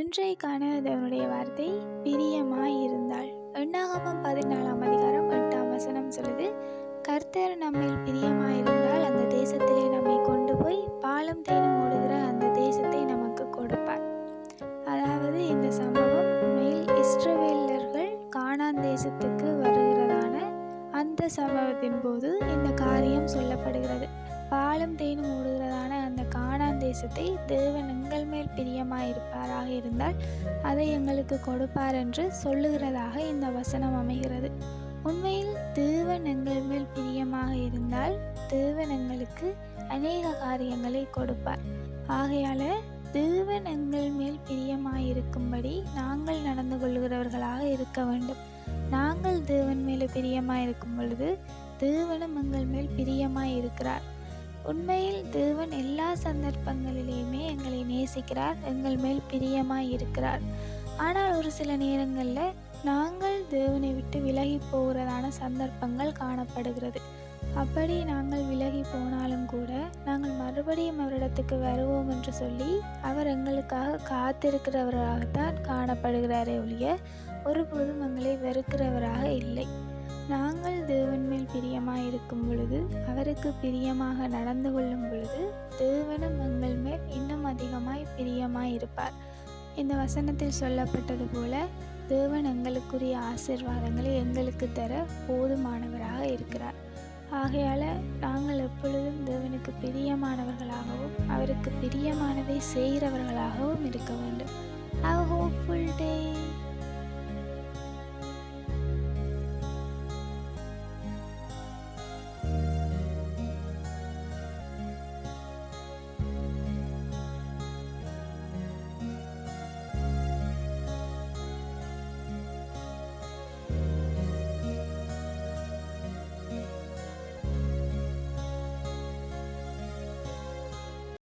இன்றைக்கான தேவனுடைய வார்த்தை பிரியமாய் இருந்தால் எண்ணாகமம் பதினாலாம் அதிகாரம் எட்டாம் வசனம் சொல்லுது கர்த்தர் நம்மில் பிரியமாயிருந்தால் அந்த தேசத்திலே நம்மை கொண்டு போய் பாலம் தேனும் ஓடுகிற அந்த தேசத்தை நமக்கு கொடுப்பார். அதாவது இந்த சம்பவம் உண்மையில் இஸ்ரவேலர்கள் காணான் தேசத்துக்கு வருகிறதான அந்த சம்பவத்தின் போது இந்த காரியம் சொல்லப்படுகிறது. பாலும் தேனும் ஓடுகிறதான அந்த காணாந்தேசத்தை தேவன் எங்கள் மேல் பிரியமாயிருப்பாராக இருந்தால் அதை எங்களுக்கு கொடுப்பார் என்று சொல்லுகிறதாக இந்த வசனம் அமைகிறது. உண்மையில் தேவன் எங்கள் மேல் பிரியமாக இருந்தால் தேவன் எங்களுக்கு அநேக காரியங்களை கொடுப்பார். ஆகையால தேவன் எங்கள் மேல் பிரியமாயிருக்கும்படி நாங்கள் நடந்து கொள்கிறவர்களாக இருக்க வேண்டும். நாங்கள் தேவன் மேலே பிரியமாக இருக்கும் பொழுது தேவனும் எங்கள் மேல் பிரியமாய் இருக்கிறார் உண்மையில் தேவன் எல்லா சந்தர்ப்பங்களிலேயுமே எங்களை நேசிக்கிறார் எங்கள் மேல் பிரியமாய் இருக்கிறார் ஆனால் ஒரு சில நேரங்களில் நாங்கள் தேவனை விட்டு விலகி போகிறதான சந்தர்ப்பங்கள் காணப்படுகிறது. அப்படி நாங்கள் விலகி போனாலும் கூட நாங்கள் மறுபடியும் அவரிடத்துக்கு வருவோம் என்று சொல்லி அவர் எங்களுக்காக காத்திருக்கிறவராகத்தான் காணப்படுகிறாரே ஒழிய ஒருபோதும் எங்களை வெறுக்கிறவராக இல்லை. நாங்கள் தேவன் மேல் பிரியமாக இருக்கும் பொழுது அவருக்கு பிரியமாக நடந்து கொள்ளும் பொழுது தேவனும் எங்கள் மேல் இன்னும் அதிகமாய் பிரியமாய் இருப்பார் இந்த வசனத்தில் சொல்லப்பட்டது போல தேவன் எங்களுக்குரிய ஆசிர்வாதங்களை எங்களுக்கு தர போதுமானவராக இருக்கிறார். ஆகையால் நாங்கள் எப்பொழுதும் தேவனுக்கு பிரியமானவர்களாகவும் அவருக்கு பிரியமானதை செய்கிறவர்களாகவும் இருக்க வேண்டும். டே